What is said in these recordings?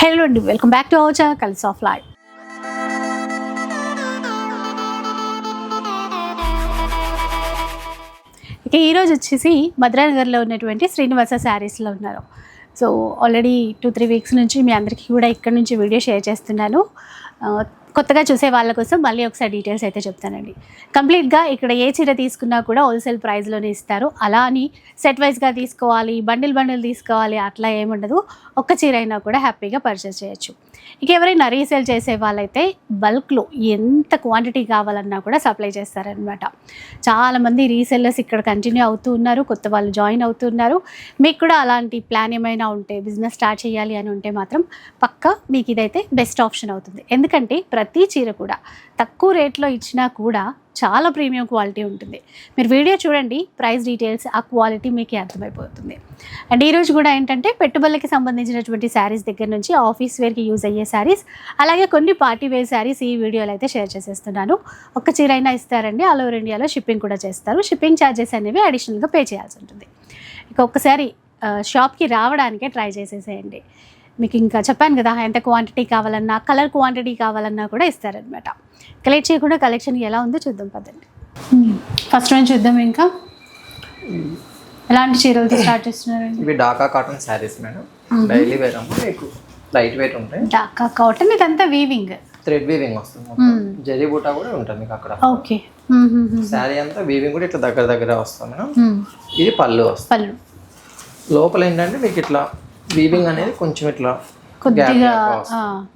Hello అండి welcome back to our channel కలిసి of life ఇక ఈరోజు వచ్చేసి మధురానగర్లో ఉన్నటువంటి శ్రీనివాస శారీస్లో ఉన్నారు. So already two three weeks నుంచి మీ అందరికీ కూడా ఇక్కడ నుంచి వీడియో షేర్ చేస్తున్నాను. కొత్తగా చూసే వాళ్ళ కోసం మళ్ళీ ఒకసారి డీటెయిల్స్ అయితే చెప్తానండి. కంప్లీట్గా ఇక్కడ ఏ చీర తీసుకున్నా కూడా హోల్సేల్ ప్రైస్లోనే ఇస్తారు. అలా అని సెట్ వైజ్గా తీసుకోవాలి బండిల్ బండిల్ తీసుకోవాలి అట్లా ఏముండదు ఒక్క చీర అయినా కూడా హ్యాపీగా పర్చేస్ చేయొచ్చు. ఇక ఎవరైనా రీసేల్ చేసే వాళ్ళైతే బల్క్లో ఎంత క్వాంటిటీ కావాలన్నా కూడా సప్లై చేస్తారనమాట చాలామంది రీసెల్లర్స్ ఇక్కడ కంటిన్యూ అవుతూ ఉన్నారు కొత్త వాళ్ళు జాయిన్ అవుతున్నారు మీకు కూడా అలాంటి ప్లాన్ ఏమైనా ఉంటే బిజినెస్ స్టార్ట్ చేయాలి అని ఉంటే మాత్రం పక్కా మీకు ఇదైతే బెస్ట్ ఆప్షన్ అవుతుంది. ఎందుకంటే ప్రతి చీర కూడా తక్కువ రేట్లో ఇచ్చినా కూడా చాలా ప్రీమియం క్వాలిటీ ఉంటుంది. మీరు వీడియో చూడండి ప్రైస్ డీటెయిల్స్ ఆ క్వాలిటీ మీకు అర్థమైపోతుంది. అండ్ ఈరోజు కూడా ఏంటంటే పెట్టుబడులకి సంబంధించినటువంటి శారీస్ దగ్గర నుంచి ఆఫీస్ వేర్కి యూజ్ అయ్యే శారీస్ అలాగే కొన్ని పార్టీ వేర్ శారీస్ ఈ వీడియోలో అయితే షేర్ చేసేస్తున్నాను. ఒక్క చీర అయినా ఇస్తారండి ఆల్ ఓవర్ ఇండియాలో షిప్పింగ్ కూడా చేస్తారు. షిప్పింగ్ ఛార్జెస్ అనేవి అడిషనల్గా పే చేయాల్సి ఉంటుంది. ఇక ఒక్కసారి షాప్కి రావడానికే ట్రై చేసేసేయండి. మీకు ఇంకా చెప్పాను కదా ఎంత క్వాంటిటీ కావాలన్నా కలర్ క్వాంటిటీ కావాలన్నా కూడా ఇస్తారనమాట కలెక్ట్ చేయకుండా కలెక్షన్ ఎలా ఉందో చూద్దాం పదండి. ఫస్ట్ నుంచి చూద్దాం ఇంకా. ఎలాంటి చీరలతో స్టార్ట్ చేస్తున్నారండి? ఇవి Dhaka cotton saris madam. Daily wear అమ్మ మీకు లైట్ వెయిట్ ఉంటాయి. డాకా కాటన్ ఇదంతా వీవింగ్ థ్రెడ్ వీవింగ్ వస్తుంది మొత్తం. జరీ బూటా కూడా ఉంటుంది మీకు అక్కడ. ఓకే శారీ అంతా వీవింగ్ కూడా ఇట్లా దగ్గర దగ్గర వస్తుంది మేడం. ఇది పళ్ళు వస్తుంది పళ్ళు. లోపల ఏంటంటే మీకు ఇట్లా వీవింగ్ అనేది కొంచెం ఇట్లా కొద్దిగా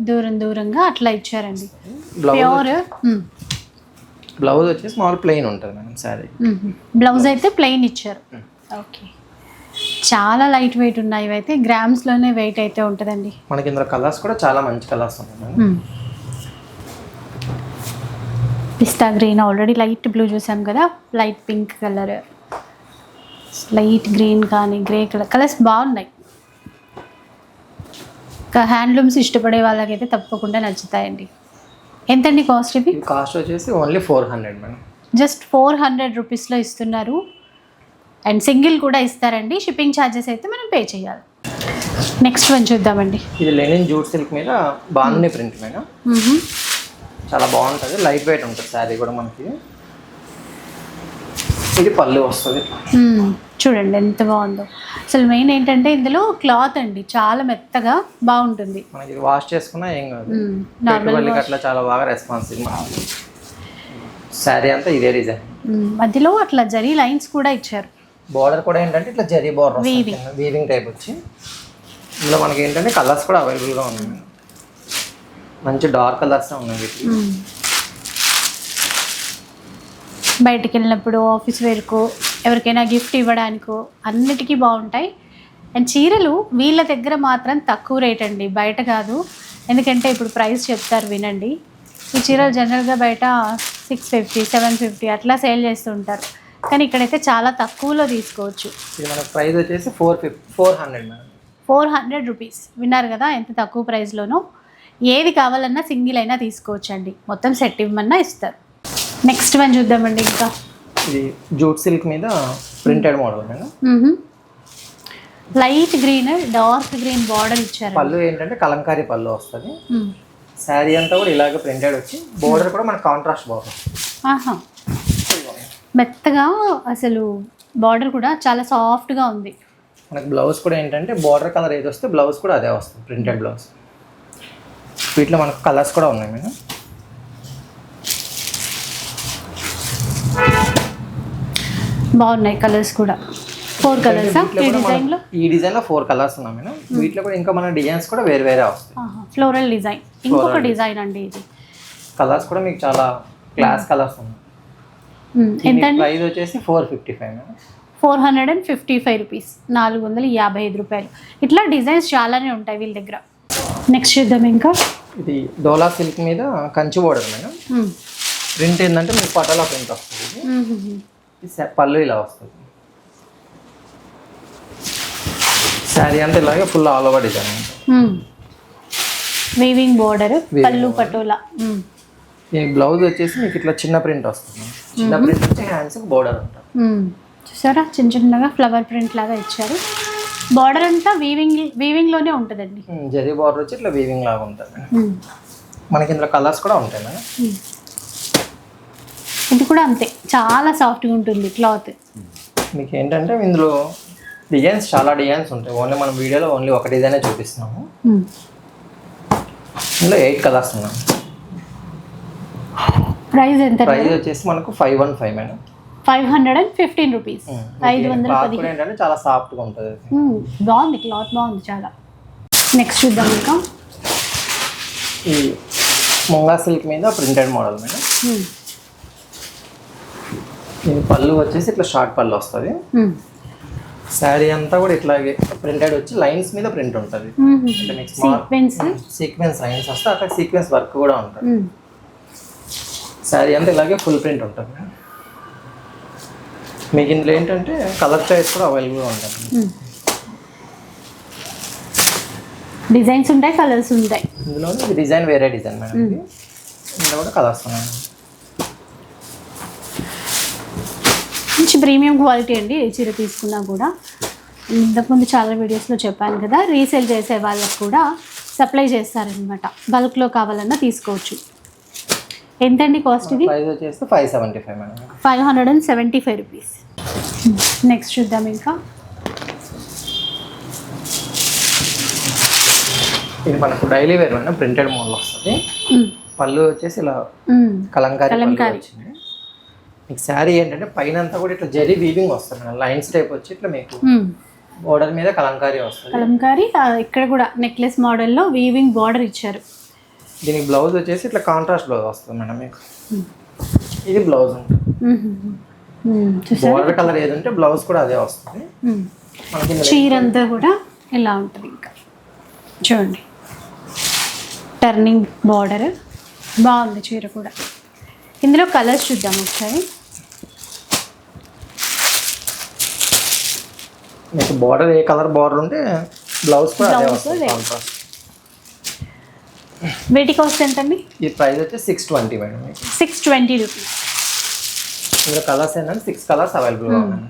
దూరం దూరంగా అట్లా ఇచ్చారండి. ప్యూర్ బ్లౌజ్ వచ్చేసి మామూలు ప్లెయిన్ ఉంటుంది మేడం శారీ బ్లౌజ్ అయితే ప్లెయిన్ ఇచ్చారు. ఓకే. చాలా లైట్ వెయిట్ ఉన్నాయి. ఇవైతే గ్రామ్స్లోనే వెయిట్ అయితే ఉంటుందండి. మనకి ఇందులో కలర్స్ కూడా చాలా మంచి కలర్స్ ఉన్నాయి pista green already light blue చూసాం కదా? Light pink colour light green కానీ గ్రే కలర్ కలర్స్ బాగున్నాయి. హ్యాండ్లూమ్స్ ఇష్టపడే వాళ్ళకైతే తప్పకుండా నచ్చుతాయండి. ఎంతండి కాస్ట్ ఇవి? ఇది కాస్ట్ వచ్చేసి only four hundred madam. Just four hundred రూపీస్లో ఇస్తున్నారు. అండ్ సింగిల్ కూడా ఇస్తారండి. షిప్పింగ్ ఛార్జెస్ అయితే మనం పే చేయాలి. నెక్స్ట్ వన్ చూద్దామండి. ఇది లెనిన్ జూట్ సిల్క్ మీద బాగుంది ప్రింట్ మేడం. చాలా బాగుంటుంది. లైట్ వెయిట్ ఉంటుంది శారీ కూడా మనకి. ఇది పళ్ళు వస్తుంది. చూడండి ఎంత బాగుందో. అసలు మెయిన్ ఏంటంటే ఇందులో క్లాత్ అండి చాలా మెత్తగా బాగుంటుంది. మనకి వాష్ చేసుకున్నా ఏం కాదు. అట్లా చాలా బాగా రెస్పాన్స్ శారీ అంతా ఇదే డిజైన్. మధ్యలో అట్లా జరీ లైన్స్ కూడా ఇచ్చారు. బార్డర్ కూడా ఏంటంటే ఇట్లా జరీ బార్డర్ వీవింగ్ టైప్ వచ్చి. ఇందులో మనకి ఏంటంటే కలర్స్ కూడా అవైలబుల్గా ఉన్నాయి. మంచి డార్క్ కలర్స్ ఉన్నాయి. బయటికి వెళ్ళినప్పుడు ఆఫీస్ వేర్కో ఎవరికైనా గిఫ్ట్ ఇవ్వడానికో అన్నిటికీ బాగుంటాయి. అండ్ చీరలు వీళ్ళ దగ్గర మాత్రం తక్కువ రేట్ అండి. బయట కాదు. ఎందుకంటే ఇప్పుడు ప్రైస్ చెప్తారు వినండి. ఈ చీరలు జనరల్గా బయట సిక్స్ ఫిఫ్టీ సెవెన్ ఫిఫ్టీ అట్లా సేల్ చేస్తుంటారు కానీ ఇక్కడైతే చాలా తక్కువలో తీసుకోవచ్చు. ప్రైస్ వచ్చేసి four fifty four hundred four hundred rupees విన్నారు కదా ఎంత తక్కువ ప్రైస్లోనో ఏది కావాలన్నా సింగిల్ అయినా తీసుకోవచ్చండి. మొత్తం సెట్ ఇవ్వమన్నా ఇస్తారు. నెక్స్ట్ వన్ చూద్దామండి ఇంకా. ఇది జూట్ సిల్క్ మీద printed model madam. Light green dark green border ఇచ్చారు పళ్ళు ఏంటంటే కలంకారీ పళ్ళు వస్తుంది. శారీ అంతా కూడా ఇలాగ ప్రింటెడ్ వచ్చి బోర్డర్ కూడా మనకి కాంట్రాస్ట్ బోర్డర్ ఆహా. మెత్తగా అసలు బార్డర్ కూడా చాలా సాఫ్ట్గా ఉంది. మనకి బ్లౌజ్ కూడా ఏంటంటే బోర్డర్ కలర్ ఏది వస్తే బ్లౌజ్ కూడా అదే వస్తుంది ప్రింటెడ్ బ్లౌజ్ వీటిలో మనకు కలర్స్ కూడా ఉన్నాయి మేడం. బాగున్నాయి కలర్స్ కూడా. ఫోర్ కలర్సా ఈ డిజైన్లో? ఈ డిజైన్లో ఫోర్ కలర్స్ ఉన్నాయి మేడం. వీటిలో కూడా ఇంకా మన డిజైన్స్ కూడా వేరే వేరే వస్తాయి. Floral design. ఇంకొక డిజైన్. అండి ఇది. కలర్స్ కూడా మీకు చాలా క్లాస్ కలర్స్ ఉన్నాయి. మ్మ్. ఎంత ప్రైస్ వచ్చేసి four fifty five madam. Four hundred and fifty five rupees నాలుగు వందల యాభై ఐదు రూపాయలు. ఇట్లా డిజైన్స్ చాలానే ఉంటాయి వీళ్ళ దగ్గర. నెక్స్ట్ చూద్దాం ఇంకా. ఇది డోలా సిల్క్ మీద కంచి బోర్డర్ మేడం. ప్రింట్ ఏంటంటే మీకు పటాలా ప్రింట్ వస్తుంది పళ్ళు ఇలా వస్తుంది శారీ అంతా ఇలాగే full all over design. Weaving border పళ్ళు పటోలా. ఈ బ్లౌజ్ వచ్చేసి మీకు ఇట్లా చిన్న ప్రింట్ వస్తుంది. చిన్న ప్రింట్ వచ్చి హ్యాండ్స్ బోర్డర్ ఉంటుంది. చూసారా? చిన్న చిన్నగా ఫ్లవర్ ప్రింట్ లాగా ఇచ్చారు. బార్డర్ అంతా వీవింగ్ వీవింగ్లోనే ఉంటుందండి. జరీ బార్డర్ వచ్చి ఇట్లా వీవింగ్ లాగా ఉంటుంది. మనకి ఇందులో కలర్స్ కూడా ఉంటాయి మేడం. ఇది కూడా అంతే. చాలా సాఫ్ట్గా ఉంటుంది క్లాత్ మీకు ఏంటంటే ఇందులో డిజైన్స్ చాలా డిజైన్స్ ఉంటాయి. ఓన్లీ మనం వీడియోలో ఓన్లీ ఒక డిజైనే చూపిస్తున్నాము. ఇందులో ఎయిట్ కలర్స్ ఉన్నాయి. ప్రైస్ ఎంత ప్రైస్ వచ్చేసి మనకు five one five madam five hundred and fifteen rupees ఐదు వందల పది ఏంటంటే చాలా సాఫ్ట్గా ఉంటుంది. బాగుంది క్లాత్ బాగుంది చాలా. నెక్స్ట్ చూద్దాం ఇంకా. ఈ ముంగా సిల్క్ మీద ప్రింటెడ్ మోడల్ మేడం. ఇది పళ్ళు వచ్చేసి ఇట్లా షార్ట్ పళ్ళు వస్తుంది. శారీ అంతా కూడా ఇట్లాగే ప్రింటెడ్ వచ్చి లైన్స్ మీద ప్రింట్ ఉంటుంది. సీక్వెన్స్ లైన్స్ వస్తే అక్కడ సీక్వెన్స్ వర్క్ కూడా ఉంటుంది. శారీ అంతా ఇలాగే ఫుల్ ప్రింట్ ఉంటుంది. మీకు ఇందులో ఏంటంటే కలర్ చాయిస్ కూడా అవైలబుల్గా ఉంటుంది. డిజైన్స్ ఉంటాయి కలర్స్ ఉంటాయి. ఇందులో ఇది డిజైన్ వేరే డిజైన్ మేడం ఇది. ఇందులో కూడా కలర్స్ ఉన్నాయి. ప్రీమియం క్వాలిటీ అండి ఏ చీర తీసుకున్నా కూడా. ఇంతకుముందు చాలా వీడియోస్లో చెప్పాను కదా రీసేల్ చేసే వాళ్ళకు కూడా సప్లై చేస్తారనమాట బల్క్లో కావాలన్నా తీసుకోవచ్చు. ఎంతండి కాస్ట్ ఇది? Five seventy five five hundred and seventy five rupees. Next చూద్దాం ఇంకా. ఇది మనకు డైలీ వేర్ ప్రింటెడ్ మోడల్ వస్తుంది. పళ్ళు వచ్చేసి ఇలా. కలంకారీ కలంకారీ. వచ్చింది మీకు శారీ ఏంటంటే పైన అంతా కూడా ఇట్లా జరీ వీవింగ్ వస్తుంది. మేడం లైన్స్ టైప్ వచ్చి ఇట్లా మీకు. బోర్డర్ మీద కలంకారీ వస్తుంది. కలంకారీ ఇక్కడ కూడా నెక్లెస్ మోడల్లో వీవింగ్ బార్డర్ ఇచ్చారు. దీనికి బ్లౌజ్ వచ్చేసి ఇట్లా కాంట్రాస్ట్ బ్లౌజ్ వస్తుంది మేడం మీకు. ఇది బ్లౌజ్ బోర్డర్ కలర్ ఏది ఉంటే బ్లౌజ్ కూడా అదే వస్తుంది. చీర అంతా కూడా ఇలా ఉంటుంది ఇంకా. చూడండి. టర్నింగ్ బార్డర్ బాగుంది చీర కూడా. ఇందులో కలర్స్ చూద్దాం ఒకసారి. మీకు బోర్డర్ ఏ కలర్ బోర్డర్ ఉంటే బ్లౌజ్ కూడా వీటి కాస్ట్ ఎంతండి? ఈ ప్రైస్ వచ్చి six twenty madam six twenty rupees. ఇందులో కలర్స్ ఏంటంటే సిక్స్ కలర్స్ అవైలబుల్గా ఉన్నాయి.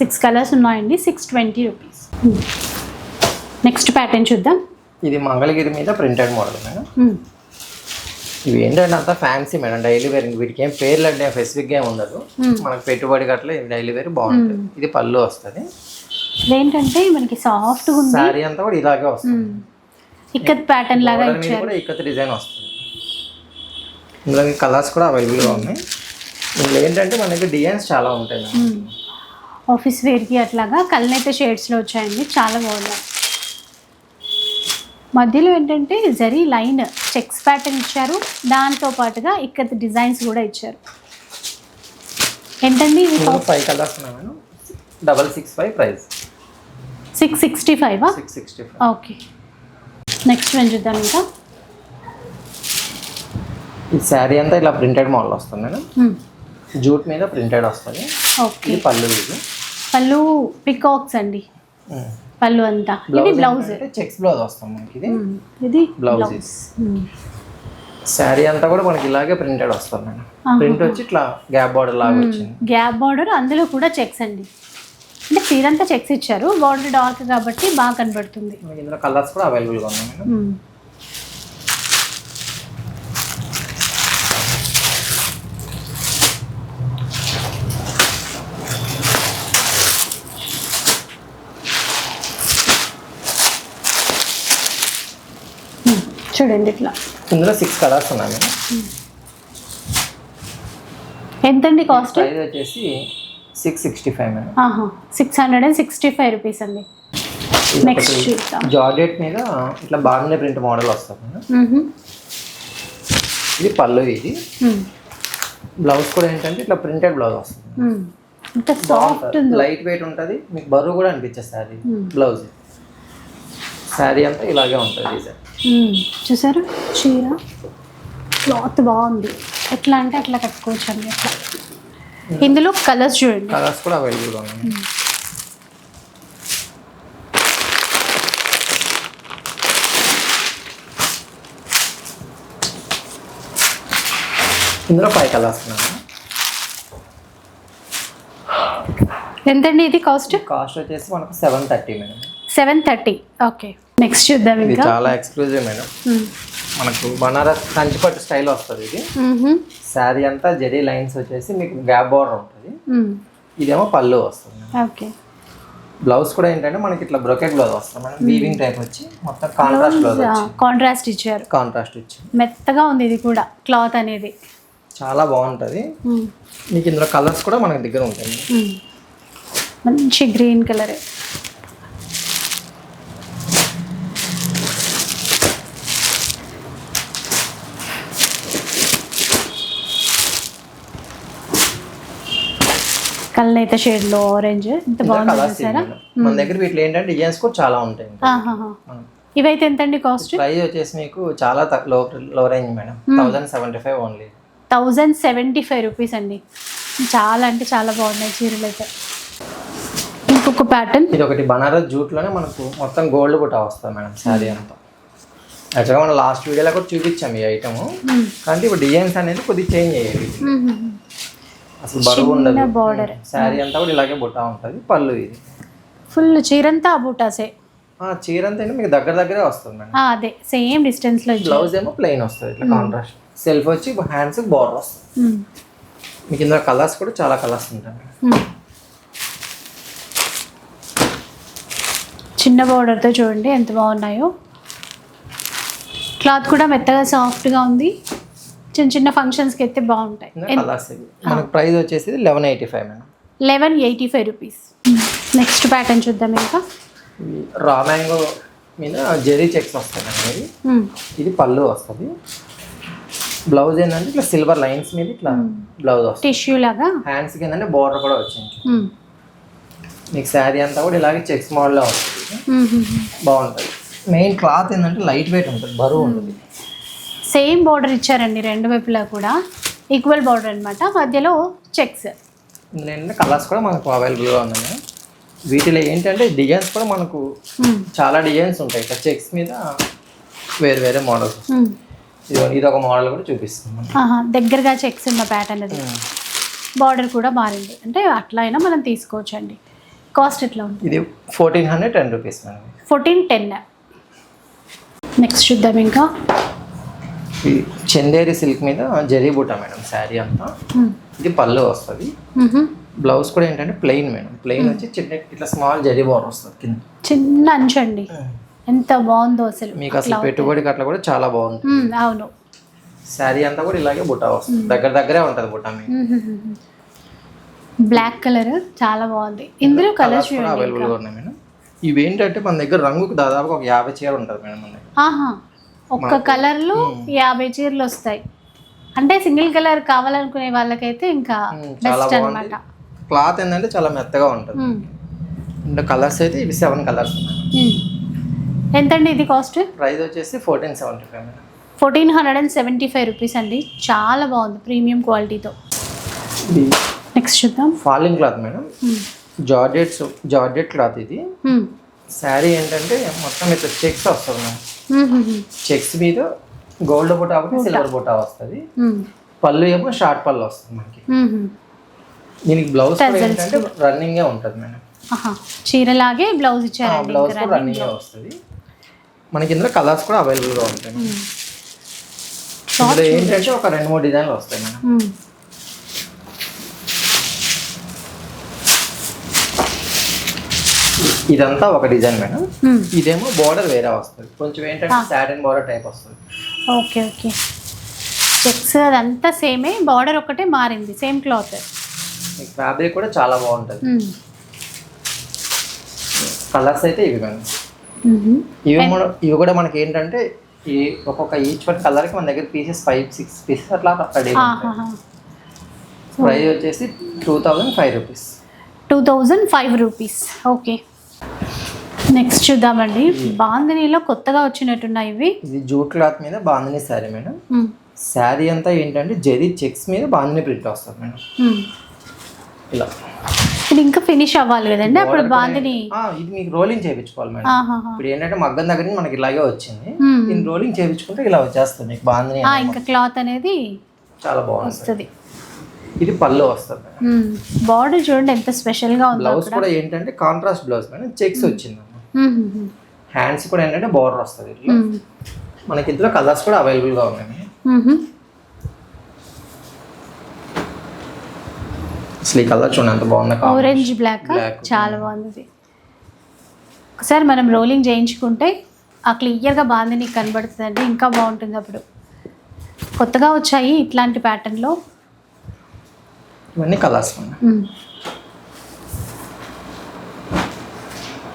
సిక్స్ కలర్స్ ఉన్నాయండి six twenty rupees. Next pattern చూద్దాం. ఇది మంగళగిరి మీద ప్రింటెడ్ మోడల్ మేడం. మ్మ్. ఇవి ఏంటంటే అంతా ఫ్యాన్సీ మేడం డైలీ వేర్. వీటికి ఏం పేర్లు అంటే స్పెసిఫిక్గా ఏం ఉండదు. మనకు పెట్టుబడి గట్ల డైలీ వేర్ బాగుంటుంది. ఇది పళ్ళు వస్తుంది. ఇదేంటంటే మనకి సాఫ్ట్గా ఉంది. శారీ అంతా కూడా ఇలాగే వస్తుంది. ఇక్కత్ ప్యాటర్న్ లాగా ఇచ్చారు. కూడా ఇక్కత డిజైన్ వస్తుంది. ఇందులో కలర్స్ కూడా అవైలబుల్గా ఉన్నాయి. ఇందులో ఏంటంటే మనకి డిజైన్స్ చాలా ఉంటాయి ఆఫీస్ వేర్కి అట్లాగా కళ్ళనైతే షేడ్స్లో వచ్చాయండి. చాలా బాగున్నాయి. మధ్యలో ఏంటంటే జరీ లైన్ చెక్స్ ప్యాటర్న్ ఇచ్చారు. దాంతో పాటుగా ఇక్కత్ డిజైన్స్ కూడా ఇచ్చారు. ఇది? ఇందులో five colours double six five price six sixty ఫైవా okay next one చూద్దాం ఇంకా. ఈ శారీ అంతా ఇలా ప్రింటెడ్ మోడల్ వస్తుంది మేడం. మ్మ్. జూట్ మీద ప్రింటెడ్ వస్తుంది. ఓకే పళ్ళు ఇది. పళ్ళు పికాక్స్ అండి. ఉమ్. పళ్ళు అంతా. ఇది బ్లౌజ్ చెక్స్ బ్లౌజ్ వస్తుంది మనకి ఇది. ఇది బ్లౌజ్ బ్లౌజ్ మ్మ్. శారీ అంతా కూడా మనకి ఇలాగే ప్రింటెడ్ వస్తుంది మేడం. ప్రింట్ వచ్చి ఇట్లా గ్యాప్ బార్డర్ లాగా వచ్చింది. గ్యాప్ బార్డర్ అందులో కూడా చెక్స్ అండి. అంటే చీర అంతా చెక్స్ ఇచ్చారు. బార్డర్ డార్క్ కాబట్టి బాగా కనబడుతుంది. ఇందులో కలర్స్ కూడా అవైలబుల్గా ఉన్నాయి మేడం. చూడండి ఇట్లా. ఇందులో సిక్స్ కలర్స్ ఉన్నాయి ఎంతండి కాస్ట్ ప్రైస్ వచ్చేసి six sixty five madam six hundred and sixty five rupees అండి నెక్స్ట్ చూద్దాం. జార్జెట్ మీద ఇట్లా బాగుండే ప్రింట్ మోడల్ వస్తుంది. ఇది పళ్ళు ఇది. బ్లౌజ్ కూడా ఏంటంటే ఇట్లా ప్రింటెడ్ బ్లౌజ్ వస్తుంది సాఫ్ట్ లైట్ వెయిట్ ఉంటుంది. మీకు బరువు కూడా అనిపించేది శారీ బ్లౌజ్ శారీ అంతా ఇలాగే ఉంటుంది మ్మ్. చూసారా? చీర. క్లాత్ బాగుంది. ఎట్లా అంటే అట్లా కట్టుకోవచ్చు అండి అట్లా ఇందులో కలర్స్ చూడండి. కలర్స్ కూడా అవైలబుల్గా ఉన్నాయి. ఇందులో ఫైవ్ కలర్స్ ఉన్నాయి. ఎంతండి ఇది కాస్ట్? కాస్ట్ వచ్చేసి మనకు seven thirty madam. Seven thirty. Okay. Next చూద్దాం ఇది చాలా ఎక్స్క్లూజివ్ మేడం మ్మ్. మనకు బనారస్ కంచిపట్టు స్టైల్ వస్తుంది ఇది. మ్మ్హమ్. శారీ అంతా జరీ లైన్స్ వచ్చేసి మీకు గ్యాప్ బార్డర్ ఉంటుంది. ఇదేమో పళ్ళు వస్తుంది. ఓకే బ్లౌజ్ కూడా ఏంటంటే మనకి ఇట్లా బ్రొకెట్ బ్లౌజ్ వస్తుంది మేడం వీవింగ్ టైప్ వచ్చి మొత్తం కాంట్రాస్ట్ బ్లౌజ్ కాంట్రాస్ట్ ఇచ్చారు. కాంట్రాస్ట్ వచ్చి మెత్తగా ఉంది ఇది కూడా క్లాత్ అనేది. చాలా బాగుంటుంది. మ్మ్. మీకు ఇందులో కలర్స్ కూడా మనకి దగ్గర ఉంటాయి. మ్మ్. మంచి గ్రీన్ కలర్ కళ్ళైతే షేడ్లో ఆరెంజ్ ఎంత బాగుంది చూసారా? మన దగ్గర వీటిలో ఏంటంటే డిజైన్స్ కూడా చాలా ఉంటాయి. ఇవైతే ఎంతండి కాస్ట్ ప్రైస్ వచ్చేసి మీకు చాలా low low range madam. Thousand seventy five only thousand seventy five rupees అండి. చాలా అంటే చాలా బాగున్నాయి చీరలు అయితే. ఇంకొక ప్యాటర్న్ ఇది ఒకటి బనారస్ జూట్లోనే మనకు మొత్తం గోల్డ్ బుట్ట వస్తుంది మేడం శారీ అంతా. యాక్చువల్గా మనం లాస్ట్ వీడియోలో కూడా చూపించాం ఈ ఐటమ్ కానీ ఇప్పుడు డిజైన్స్ అనేది కొద్దిగా చేంజ్ అయ్యేవి అసలు బరువు ఉండదు. border. శారీ అంతా కూడా ఇలాగే బుట్ట ఉంటుంది పళ్ళు ఇది. ఫుల్ చీరంతా బూటాసే ఆ, చీర అంతా మీకు దగ్గర దగ్గరే వస్తుంది మేడం అదే సేమ్ డిస్టెన్స్లో ఇచ్చారు బ్లౌజ్ ఏమో ప్లెయిన్ వస్తుంది ఇట్లా కాంట్రాస్ట్ సెల్ఫ్ వచ్చి హ్యాండ్స్ బార్డర్ వస్తుంది. మీకు ఇందులో కలర్స్ కూడా చాలా కలర్స్ ఉంటాయి. చిన్న బార్డర్తో చూడండి ఎంత బాగున్నాయో. క్లాత్ కూడా మెత్తగా సాఫ్ట్గా ఉంది. చిన్న చిన్న ఫంక్షన్స్కి అయితే బాగుంటాయి. మనకు ప్రైస్ వచ్చేసి eleven eighty five madam. Eleven eighty five rupees next pattern చూద్దాం ఇంకా. రా మ్యాంగో మీద జెరీ చెక్స్ వస్తాయి మ్మ్. ఇది పళ్ళు వస్తుంది. బ్లౌజ్ ఏంటంటే ఇట్లా సిల్వర్ లైన్స్ మీద ఇట్లా బ్లౌజ్ వస్తుంది. టిష్యూ లాగా? హ్యాండ్స్కి ఏంటంటే బార్డర్ కూడా వచ్చింది. మ్మ్. మీకు శారీ అంతా కూడా ఇలాగే చెక్స్ మోడల్లో వస్తుంది. బాగుంటుంది. మెయిన్ క్లాత్ ఏంటంటే లైట్ వెయిట్ ఉంటుంది బరువు ఉంటుంది. సేమ్ బార్డర్ ఇచ్చారండి రెండు వైపులా కూడా. ఈక్వల్ బార్డర్ అన్నమాట. మధ్యలో చెక్స్ ఇందులో కలర్స్ కూడా మనకు అవైలబుల్గా ఉన్నాయి. వీటిలో ఏంటంటే డిజైన్స్ కూడా మనకు చాలా డిజైన్స్ ఉంటాయి. ఇట్లా చెక్స్ మీద వేరే వేరే మోడల్స్ ఇది ఇది ఒక మోడల్ కూడా చూపిస్తుంది దగ్గరగా చెక్స్ ఉన్న ప్యాటర్న్ అది. బార్డర్ కూడా మారింది. అంటే అట్లా అయినా మనం తీసుకోవచ్చండి. కాస్ట్ ఎట్లా ఉంటుంది? ఇది fourteen hundred ten rupees madam fourteen ten next చూద్దాం ఇంకా. చందేరి సిల్క్ మీద జరీ బూట మేడం శారీ అంతా. ఇది పళ్ళు వస్తుంది. బ్లౌజ్ కూడా ఏంటంటే ప్లెయిన్ మేడం. ప్లెయిన్ వచ్చి చిన్న ఇట్లా స్మాల్ జరీ బార్డర్ వస్తుంది కింద. చిన్న అంచు అండి. ఎంత బాగుందో అసలు. మీకు అసలు పెట్టుబడికి అట్లా కూడా చాలా బాగుంటుంది. మ్మ్, అవును. శారీ అంతా కూడా ఇలాగే బుట్ట వస్తుంది. దగ్గర దగ్గరే ఉంటుంది బుట్ట మీకు బ్లాక్ కలర్ చాలా బాగుంది. ఇందులో కలర్ కలర్స్ అవైలబుల్గా ఉన్నాయి మేడం. ఇవి ఏంటంటే మన దగ్గర రంగుకు దాదాపు ఒక యాభై చీర ఉంటుంది మేడం మన దగ్గర. ఒక్క కలర్లో యాభై చీరలు వస్తాయి. అంటే సింగిల్ కలర్ కావాలనుకునే వాళ్ళకైతే ఇంకా బెస్ట్ అనమాట క్లాత్ ఏంటంటే చాలా మెత్తగా ఉంటుంది. ఇంకా కలర్స్ అయితే ఇవి సెవెన్ కలర్స్. ఎంతండి ఇది కాస్ట్? ప్రైస్ వచ్చేసి fourteen seventy five fourteen hundred and seventy five rupees అండి. చాలా బాగుంది ప్రీమియం క్వాలిటీతో. నెక్స్ట్ చూద్దాం. Falling cloth madam. Georgettes georgette cloth ఇది. శారీ ఏంటంటే మొత్తం ఇట్లా చెక్స్ వస్తుంది మ్మ్. చెక్స్ మీద గోల్డ్ బుట్ట ఒకటి సిల్వర్ బుట్ట వస్తుంది. పళ్ళు ఏమో షార్ట్ పళ్ళు వస్తుంది మనకి. దీనికి బ్లౌజ్ ఏంటంటే రన్నింగే ఉంటుంది మేడం చీరలాగే బ్లౌజ్ ఇచ్చారండి బ్లౌజ్ కూడా రన్నింగే వస్తుంది. మనకి ఇందులో కలర్స్ కూడా అవైలబుల్గా ఉంటాయి. ఇందులో ఏంటంటే ఒక రెండు మూడు డిజైన్లు వస్తాయి మేడం ఇదంతా ఒక డిజైన్ మేడం. మ్మ్. ఇదేమో బార్డర్ వేరే వస్తుంది. కొంచెం ఏంటంటే సాటిన్ బార్డర్ టైప్ వస్తుంది. ఓకే ఓకే చెక్స్ అదంతా సేమే బార్డర్ ఒకటే మారింది సేమ్ క్లాత్ ఫ్యాబ్రిక్ కూడా చాలా బాగుంటుంది. కలర్స్ అయితే ఇవి మేడం. ఇవి మన- ఇవి కూడా మనకి ఏంటంటే ఈ ఒక్కొక్క ఈచ్ వన్ కలర్కి మన దగ్గర పీసెస్ ఫైవ్ సిక్స్ పీసెస్ అట్లా రెడీ ప్రైస్ వచ్చేసి two thousand five rupees two thousand five rupees okay next చూద్దామండి. బాందినీలో కొత్తగా వచ్చినట్టున్నాయి ఇవి. ఇది జూట్ క్లాత్ మీద బాందిని శారీ మేడం. శారీ అంతా ఏంటంటే జరీ చెక్స్ మీద బాందిని ప్రింట్ వస్తుంది మేడం. ఇలా. ఇది ఇంకా ఫినిష్ అవ్వాలి కదండి. అప్పుడు బాందిని. ఇది మీకు రోలింగ్ చేయించుకోవాలి మేడం. ఇప్పుడు ఏంటంటే మగ్గం దగ్గర నుంచి మనకి ఇలాగే వచ్చింది. దీన్ని రోలింగ్ చేయించుకుంటే ఇలా వచ్చేస్తుంది మీకు బాందిని ఆ, ఇంకా క్లాత్ అనేది చాలా బాగుంటుంది ఇది పళ్ళు వస్తుంది బార్డర్ చూడండి ఎంత స్పెషల్గా ఉందో బ్లౌజ్ కూడా ఏంటంటే కాంట్రాస్ట్ బ్లౌజ్ మేడం. చెక్స్ వచ్చింది. హ్యాండ్స్ కూడా ఏంటంటే బార్డర్ వస్తుంది ఇట్లా. మనకి ఇందులో కలర్స్ కూడా అవైలబుల్గా ఉన్నాయి. అసలు ఈ కలర్ చూడండి ఎంత బాగుంది ఆరెంజ్ బ్లాక్. చాలా బాగుంది. ఒకసారి మనం రోలింగ్ చేయించుకుంటే ఆ క్లియర్గా బాగుంది కనబడుతుందండి ఇంకా బాగుంటుంది అప్పుడు కొత్తగా వచ్చాయి ఇట్లాంటి ప్యాటర్న్లో ఇవన్నీ కలర్స్ మేడం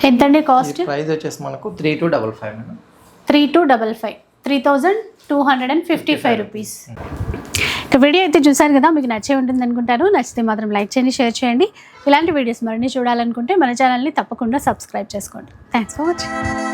ఎంతండి కాస్ట్? ప్రైస్ వచ్చేసి మనకు three two double five madam. Three two double five. Three thousand two hundred and fifty five rupees. ఇక వీడియో అయితే చూసారు కదా మీకు నచ్చే ఉంటుంది అనుకుంటాను నచ్చితే మాత్రం లైక్ చేయండి షేర్ చేయండి. ఇలాంటి వీడియోస్ మరిన్ని చూడాలనుకుంటే మన ఛానల్ని తప్పకుండా సబ్స్క్రైబ్ చేసుకోండి. Thanks for watching